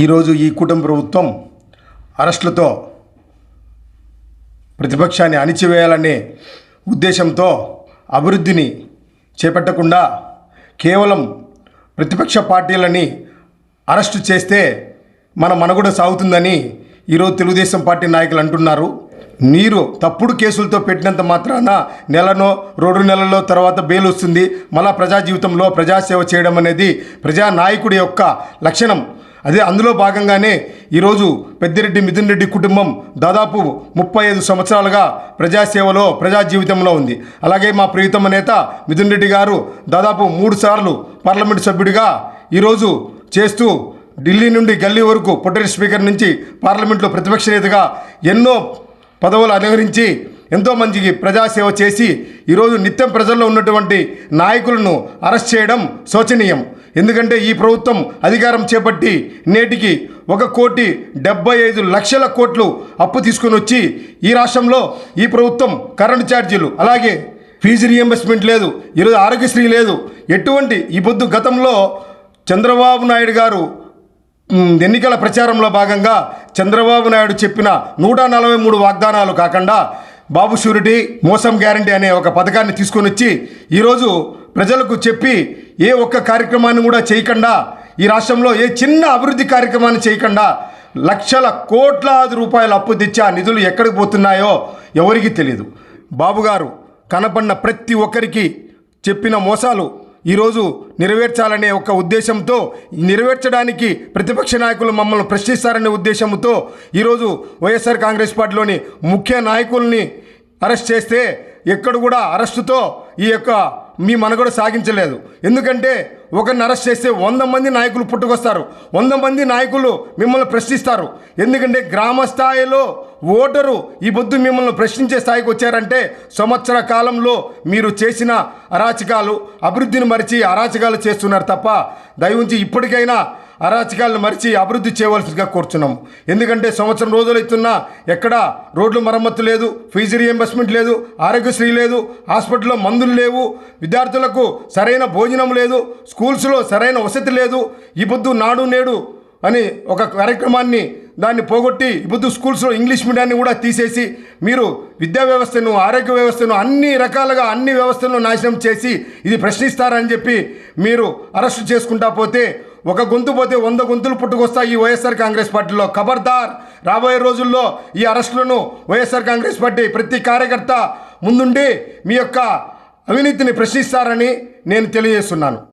ఈరోజు ఈ కుటుంబ ప్రభుత్వం అరెస్టులతో ప్రతిపక్షాన్ని అణిచివేయాలనే ఉద్దేశంతో అభివృద్ధిని చేపట్టకుండా కేవలం ప్రతిపక్ష పార్టీలని అరెస్టు చేస్తే మన మనుగడ సాగుతుందని ఈరోజు తెలుగుదేశం పార్టీ నాయకులు అంటున్నారు. మీరు తప్పుడు కేసులతో పెట్టినంత మాత్రాన నెలనో రెండు నెలల్లో తర్వాత బెయిల్ వస్తుంది. మళ్ళా ప్రజా జీవితంలో ప్రజాసేవ చేయడం అనేది ప్రజా నాయకుడి యొక్క లక్షణం. అదే అందులో భాగంగానే ఈరోజు పెద్దిరెడ్డి మిథున్ రెడ్డి కుటుంబం దాదాపు ముప్పై ఐదు సంవత్సరాలుగా ప్రజాసేవలో ప్రజా జీవితంలో ఉంది. అలాగే మా ప్రియతమ నేత మిథున్ రెడ్డి గారు దాదాపు మూడు సార్లు పార్లమెంటు సభ్యుడిగా ఈరోజు చేస్తూ ఢిల్లీ నుండి గల్లీ వరకు పొట్టరి స్పీకర్ నుంచి పార్లమెంట్లో ప్రతిపక్ష నేతగా ఎన్నో పదవులు అనుహరించి ఎంతో మందికి ప్రజాసేవ చేసి ఈరోజు నిత్యం ప్రజల్లో ఉన్నటువంటి నాయకులను అరెస్ట్ చేయడం శోచనీయం. ఎందుకంటే ఈ ప్రభుత్వం అధికారం చేపట్టి నేటికి ఒక కోటి డెబ్బై ఐదు లక్షల కోట్లు అప్పు తీసుకొని వచ్చి ఈ రాష్ట్రంలో ఈ ప్రభుత్వం కరెంటు ఛార్జీలు అలాగే ఫీజు రియంబర్స్మెంట్ లేదు ఈరోజు ఆరోగ్యశ్రీ లేదు. ఎటువంటి ఈ పొద్దు గతంలో చంద్రబాబు నాయుడు గారు ఎన్నికల ప్రచారంలో భాగంగా చంద్రబాబు నాయుడు చెప్పిన నూట నలభై మూడు వాగ్దానాలు కాకుండా బాబు షూరిటీ మోసం గ్యారంటీ అనే ఒక పథకాన్ని తీసుకొని వచ్చి ఈరోజు ప్రజలకు చెప్పి ఏ ఒక్క కార్యక్రమాన్ని కూడా చేయకుండా ఈ రాష్ట్రంలో ఏ చిన్న అభివృద్ధి కార్యక్రమాన్ని చేయకుండా లక్షల కోట్లాది రూపాయల అప్పు తెచ్చి ఆ నిధులు ఎక్కడికి పోతున్నాయో ఎవరికీ తెలియదు బాబుగారు కనపడిన ప్రతి ఒక్కరికి చెప్పిన మోసాలు ఈరోజు నెరవేర్చాలనే ఒక ఉద్దేశంతో నెరవేర్చడానికి ప్రతిపక్ష నాయకులు మమ్మల్ని ప్రశ్నిస్తారనే ఉద్దేశంతో ఈరోజు వైఎస్ఆర్ కాంగ్రెస్ పార్టీలోని ముఖ్య నాయకుల్ని అరెస్ట్ చేస్తే ఎక్కడ కూడా అరెస్టుతో ఈ యొక్క మీ మనగడ సాగించలేదు. ఎందుకంటే ఒకరిని అరెస్ట్ చేస్తే వంద మంది నాయకులు పుట్టుకొస్తారు. వంద మంది నాయకులు మిమ్మల్ని ప్రశ్నిస్తారు. ఎందుకంటే గ్రామ స్థాయిలో ఓటరు ఈ పొద్దు మిమ్మల్ని ప్రశ్నించే స్థాయికి వచ్చారంటే సంవత్సర కాలంలో మీరు చేసిన అరాచకాలు అభివృద్ధిని మరిచి అరాచకాలు చేస్తున్నారు తప్ప దయవుంచి ఇప్పటికైనా అరాచకాలను మరిచి అభివృద్ధి చేయవలసిందిగా కూర్చున్నాం. ఎందుకంటే సంవత్సరం రోజులు అవుతున్నా ఎక్కడ రోడ్లు మరమ్మతు లేదు ఫీజు రియంబర్స్మెంట్ లేదు ఆరోగ్యశ్రీ లేదు హాస్పిటల్లో మందులు లేవు విద్యార్థులకు సరైన భోజనం లేదు స్కూల్స్లో సరైన వసతి లేదు ఈ పొద్దు నాడు నేడు అని ఒక కార్యక్రమాన్ని దాన్ని పోగొట్టి ఇప్పుడు స్కూల్స్లో ఇంగ్లీష్ మీడియాన్ని కూడా తీసేసి మీరు విద్యా వ్యవస్థను ఆరోగ్య వ్యవస్థను అన్ని రకాలుగా అన్ని వ్యవస్థలను నాశనం చేసి ఇది ప్రశ్నిస్తారని చెప్పి మీరు అరెస్ట్ చేసుకుంటా పోతే ఒక గొంతు పోతే వంద గొంతులు పుట్టుకొస్తాయి ఈ వైఎస్ఆర్ కాంగ్రెస్ పార్టీలో. ఖబర్దార్ రాబోయే రోజుల్లో ఈ అరెస్టులను వైఎస్ఆర్ కాంగ్రెస్ పార్టీ ప్రతి కార్యకర్త ముందుండి మీ యొక్క అవినీతిని ప్రశ్నిస్తారని నేను తెలియజేస్తున్నాను.